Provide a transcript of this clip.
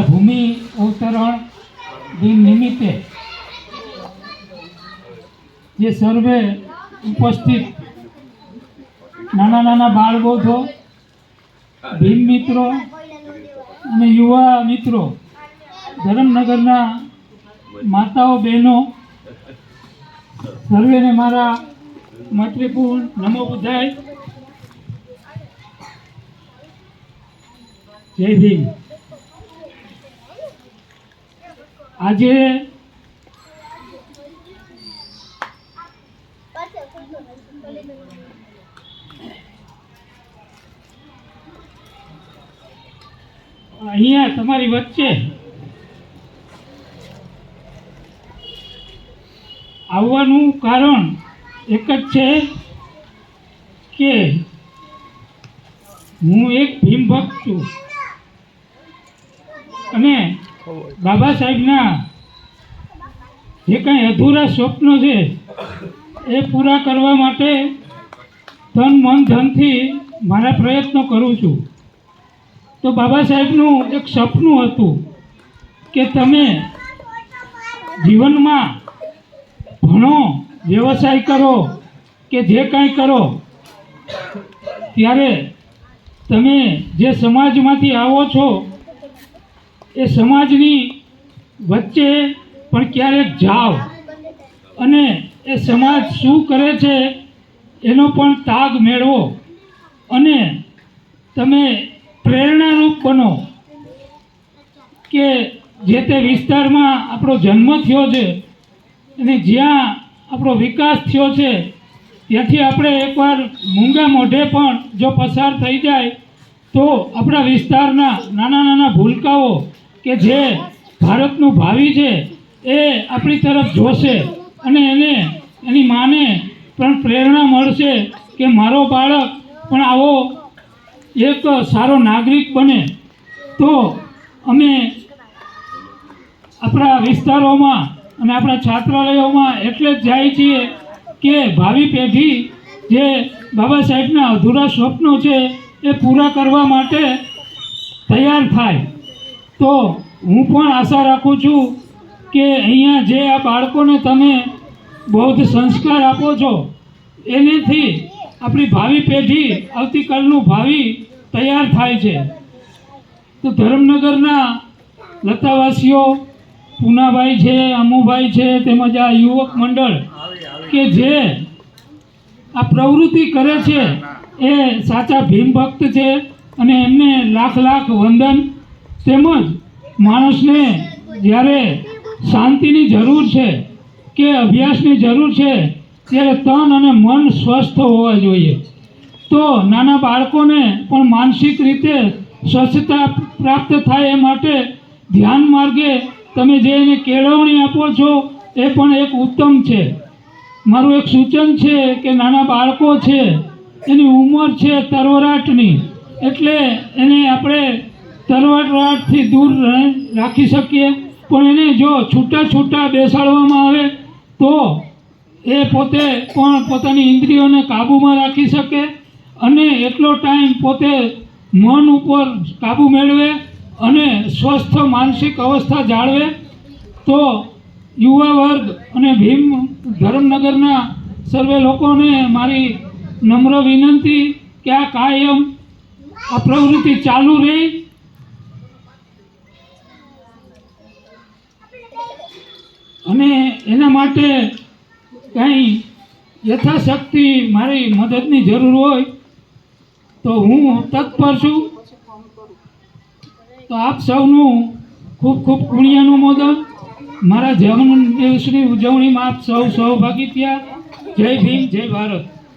અમારા ભૂમિ અવતરણ દિન નિમિત્તે જે સર્વે ઉપસ્થિત નાના નાના બાળબોધો, ભીમ મિત્રો અને યુવા મિત્રો, ધરમનગરના માતાઓ, બહેનો, સર્વેને મારા મૈત્રીપૂર્ણ નમો બુદ્ધાય. જય ભીમ. આજે અહીંયા તમારી વચ્ચે આવવાનું કારણ એક જ છે કે હું એક ભીમ ભક્ત છું. અને બાબા સાહેબના જે કાંઈ અધૂરા સ્વપ્નો છે, એ પૂરા કરવા માટે તન મન ધનથી મારા પ્રયત્નો કરું છું. તો બાબા સાહેબનું એક સપનું હતું કે તમે જીવનમાં ભણો, વ્યવસાય કરો કે જે કાંઈ કરો, ત્યારે તમે જે સમાજમાંથી આવો છો એ સમાજની વચ્ચે પણ ક્યારેક જાઓ અને એ સમાજ શું કરે છે એનો પણ તાગ મેળવો. અને તમે પ્રેરણારૂપ બનો કે જે તે વિસ્તારમાં આપણો જન્મ થયો છે અને જ્યાં આપણો વિકાસ થયો છે, ત્યાંથી આપણે એકવાર મૂંગા મોઢે પણ જો પસાર થઈ જાય તો આપણા વિસ્તારના નાના નાના ભૂલકાઓ કે જે ભારતનું ભાવિ છે, એ આપણી તરફ જોશે અને એને, એની માને પણ પ્રેરણા મળશે કે મારો બાળક પણ આવો એક સારો નાગરિક બને. તો અમે આપણા વિસ્તારોમાં અને આપણા છાત્રાલયોમાં એટલે જ જાય છીએ કે ભાવિ પેઢી જે બાબા સાહેબના અધૂરા સ્વપ્નો છે, એ પૂરા કરવા માટે તૈયાર થાય. તો હું પણ આશા રાખું છું કે અહીંયા જે આ બાળકોને તમે બૌદ્ધ સંસ્કાર આપો છો, એનેથી આપણી ભાવિ પેઢી આવતીકાલનું ભાવિ તૈયાર થાય છે. તો ધરમનગરના લતાવાસીઓ, પૂનાભાઈ છે, અમુભાઈ છે, તેમજ આ યુવક મંડળ કે જે આ પ્રવૃત્તિ કરે છે, એ સાચા ભીમ ભક્ત છે અને એમને લાખ લાખ વંદન તેમજ માણસને જ્યારે શાંતિની જરૂર છે કે અભ્યાસની જરૂર છે, ત્યારે તન અને મન સ્વસ્થ હોવા જોઈએ. તો નાના બાળકોને પણ માનસિક રીતે સ્વચ્છતા પ્રાપ્ત થાય એ માટે ધ્યાન માર્ગે તમે જે એને કેળવણી આપો છો, એ પણ એક ઉત્તમ છે. મારું એક સૂચન છે કે નાના બાળકો છે, એની ઉંમર છે તરવરાટની, એટલે એને આપણે તરવરાટથી દૂર રાખી શકીએ. પણ એને જો છૂટા છૂટા બેસાડવામાં આવે, તો એ પોતે પણ પોતાની ઇન્દ્રિયોને કાબૂમાં રાખી શકે અને એટલો ટાઈમ પોતે મન ઉપર કાબૂ મેળવે અને સ્વસ્થ માનસિક અવસ્થા જાળવે. તો યુવા વર્ગ અને ભીમ ધરમનગરના સર્વે લોકોને મારી નમ્ર વિનંતી કે આ કાયમ આ પ્રવૃત્તિ ચાલુ રહી. અને એના માટે કંઈ યથાશક્તિ મારી મદદની જરૂર હોય, તો હું તત્પર છું. તો આપ સૌનું ખૂબ ખૂબ પુણ્યનું મોદન મારા જન્મ દિવસની ઉજવણીમાં આપ સૌ સહભાગી થયા. જય ભીમ, જય ભારત.